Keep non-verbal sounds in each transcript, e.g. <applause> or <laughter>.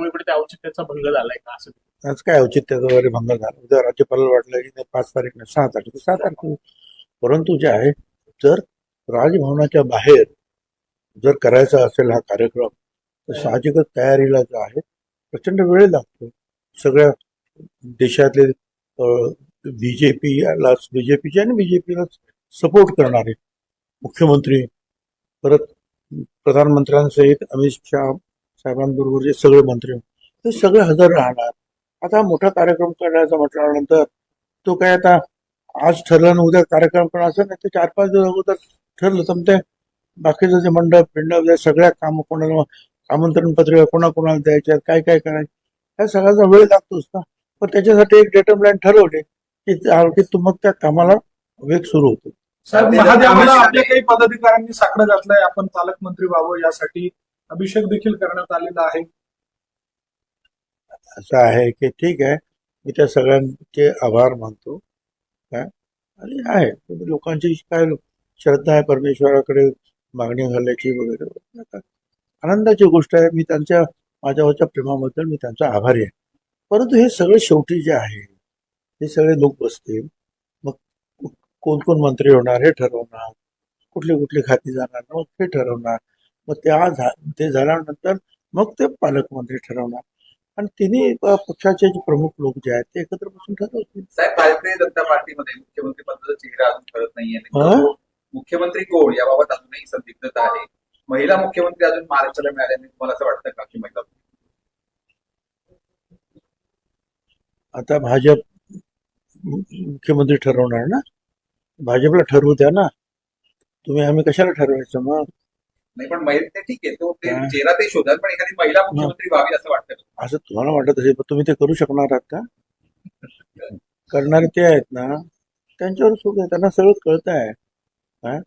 त्यामुळे कुठे त्या औचित्याचा भंग झालाय का असं? आज काय औचित्याचा वगैरे भंग झाला? उद्या राज्यपालाला वाटलं की नाही पाच तारीख नाही सहा तारीख सहा तारीख परंतु जे आहे जर राजभवनाच्या बाहेर जर करायचा असेल हा कार्यक्रम तर साहजिकच तयारीला जो आहे प्रचंड वेळ लागतो. सगळ्या देशातले बीजेपीला बीजेपीचे आणि बीजेपीला सपोर्ट करणारे मुख्यमंत्री परत प्रधानमंत्र्यांसहित अमित शहा साहेबांबरोबर जे सगळे मंत्री ते सगळे हजर राहणार. आता मोठा कार्यक्रम करायचा म्हटल्यानंतर तो काय आता आज ठरलं उद्या कार्यक्रम करायचा नाही ते चार पाच दिवस अगोदर ठरलं. तर ते बाकीचं जे मंडप बिंडप जे सगळ्या काम कोणाला आमंत्रण पत्रिका कोणाकोणाला द्यायच्या काय काय करायचं ह्या सगळ्याचा वेळ लागतोच ना. पण त्याच्यासाठी एक डेटा प्लॅन ठरवले की की तो मग त्या कामाला वेग सुरू होतो. साहेब आपल्या काही पदाधिकाऱ्यांनी साकडं घातलंय आपण पालकमंत्री व्हावं यासाठी. अभिषेक देखील करण्यात आलेला आहे. असं आहे की ठीक आहे मी त्या सगळ्यांचे आभार मानतो. काय आणि आहे लोकांची काय श्रद्धा आहे परमेश्वराकडे मागणी घालायची वगैरे. आनंदाची गोष्ट आहे मी त्यांच्या माझ्यावरच्या प्रेमाबद्दल मी त्यांचा आभारी आहे. परंतु हे सगळे शेवटी जे आहे हे सगळे लोक बसतील मग कोण कोण मंत्री होणार हे ठरवणार कुठली कुठली खाती जाणार मग ते ठरवणार. मग त्या ते झाल्यानंतर मग ते पालकमंत्री ठरवणार. आणि तिन्ही पक्षाचे जे प्रमुख लोक जे आहेत ते एकत्र बसून ठरवतील. साहेब भारतीय जनता पार्टीमध्ये मुख्यमंत्री पदाचा चेहरा अजून कळत नाहीये? मुख्यमंत्री कोण? याबाबत अजूनही संदिग्धता आहे. महिला मुख्यमंत्री अजून महाराष्ट्राला मिळाल्या नाही तुम्हाला असं वाटतं का की महिला आता भाजप मुख्यमंत्री ठरवणार ना? भाजपला ठरवू द्या ना. तुम्ही आम्ही कशाला ठरवायचं मग? नाही पण महिला ते ठीक आहे. तो ते. चेहरा ते शोधाल पण एखादी महिला मुख्यमंत्री व्हावी असं वाटतं? असं तुम्हाला वाटत असेल पण तुम्ही ते करू शकणार आहात का? <laughs> करणारे ते आहेत ना त्यांच्यावर सोडून त्यांना सगळं कळत आहे हा?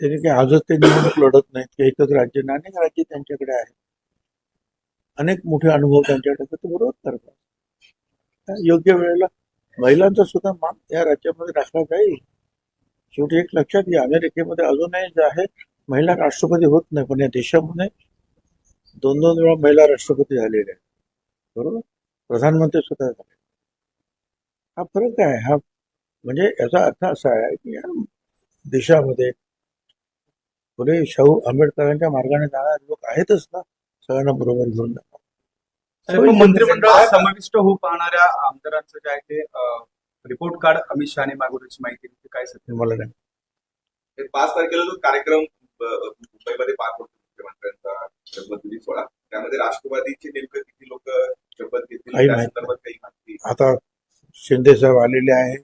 त्यांनी काही आजच ते निवडणूक लढत नाहीत की एकच राज्य नाही अनेक राज्य त्यांच्याकडे आहेत. अनेक मोठे अनुभव त्यांच्याकडे ते बरोबर करतात. योग्य वेळेला महिलांचा सुद्धा मान या राज्यामध्ये राखला जाईल. शेवटी एक लक्षात घ्या अमेरिकेमध्ये अजूनही जे आहे महिला राष्ट्रपती होत नाही पण या देशामध्ये दोन दोन वेळा महिला राष्ट्रपती झालेल्या आहेत. बरोबर? प्रधानमंत्री सुद्धा झाले. हा फरक आहे हा म्हणजे याचा अर्थ असा आहे की या देशामध्ये पुढे शाहू आंबेडकरांच्या मार्गाने जाणारे लोक आहेतच ना सगळ्यांना बरोबर घेऊन जातात. मंत्रिमंडळात समाविष्ट होऊ पाहणाऱ्या आमदारांचं जे आहे ते रिपोर्ट कार्ड अमित शहाने मागवल्याची माहिती दिली. काय सत्य मला नाही. पाच तारखेला जो कार्यक्रम मुंबईमध्ये पार पडतो मुख्यमंत्र्यांचा शपथविधी सोहळा. त्यामध्ये राष्ट्रवादीचे नेमकं किती लोक शपथ घेतील? काही माहीत संदर्भात काही माहिती? आता शिंदे साहेब आलेले आहे?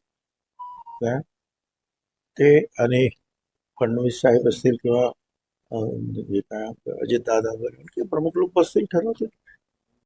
ते आणि फडणवीस साहेब असतील किंवा अं, हे काय अजित दादा वगैरे प्रमुख लोक बसतील ठरवतील.